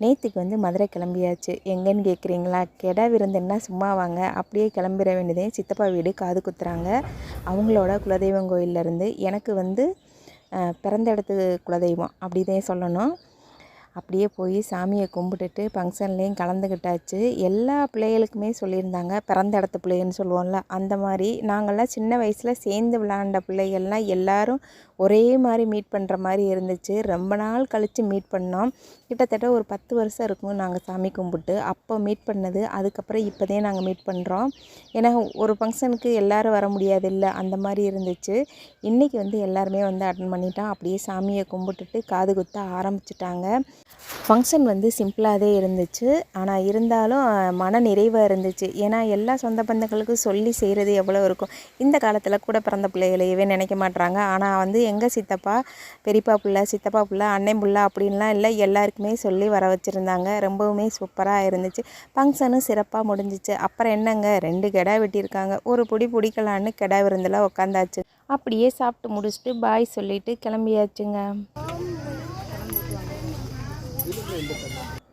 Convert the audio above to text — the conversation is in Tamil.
நேற்றுக்கு வந்து மதுரை கிளம்பியாச்சு. எங்கேன்னு கேட்குறீங்களா கெடா விருந்துன்னா சும்மா வாங்க அப்படியே கிளம்பிட வேண்டியதே சித்தப்பா வீடு காது குத்துறாங்க. அவங்களோட குலதெய்வம் கோயிலேருந்து எனக்கு வந்து பிறந்த இடத்து குலதெய்வம். அப்படிதான் சொல்லணும். அப்படியே போய் சாமியை கும்பிட்டுட்டு ஃபங்க்ஷன்லேயும் கலந்துக்கிட்டாச்சு எல்லா பிள்ளைகளுக்குமே சொல்லியிருந்தாங்க பிறந்த இடத்து பிள்ளைன்னு சொல்லுவோம்ல அந்த மாதிரி. நாங்கள்லாம் சின்ன வயசில் சேர்ந்து விளாண்ட பிள்ளைகள்லாம் எல்லோரும் ஒரே மாதிரி மீட் பண்ணுற மாதிரி இருந்துச்சு. ரொம்ப நாள் கழித்து மீட் பண்ணோம். கிட்டத்தட்ட ஒரு பத்து வருஷம் இருக்கும் நாங்கள் சாமி கும்பிட்டு. அப்போ மீட் பண்ணது அதுக்கப்புறம் இப்போதே நாங்கள் மீட் பண்ணுறோம் ஏன்னா ஒரு ஃபங்க்ஷனுக்கு எல்லோரும் வர முடியாது இல்லை அந்த மாதிரி இருந்துச்சு. இன்றைக்கி வந்து எல்லாருமே வந்து அட்டன் பண்ணிட்டோம். அப்படியே சாமியை கும்பிட்டுட்டு காது குத்த ஆரம்பிச்சிட்டாங்க. ஃபங்க்ஷன் வந்து சிம்பிளாகவே இருந்துச்சு. ஆனால் இருந்தாலும் மன நிறைவாக இருந்துச்சு. ஏன்னா எல்லா சொந்த பந்தங்களுக்கும் சொல்லி செய்கிறது எவ்வளோ இருக்கும். இந்த காலத்தில் கூட பிறந்த பிள்ளைகளையவே நினைக்க மாட்டுறாங்க ஆனால் வந்து எங்கள் சித்தப்பா பெரியப்பா பிள்ளை சித்தப்பா பிள்ளை அண்ணன் பிள்ளை அப்படின்லாம் இல்லை. எல்லாருக்குமே சொல்லி வர வச்சுருந்தாங்க. ரொம்பவுமே சூப்பராக இருந்துச்சு. ஃபங்க்ஷனும் சிறப்பாக முடிஞ்சிச்சு. அப்புறம் என்னங்க? ரெண்டு கெடா வெட்டியிருக்காங்க. ஒரு பொடி பிடிக்கலான்னு கெடா விருந்தில் உக்காந்தாச்சு. அப்படியே சாப்பிட்டு முடிச்சுட்டு பாய் சொல்லிவிட்டு கிளம்பியாச்சுங்க. よかった。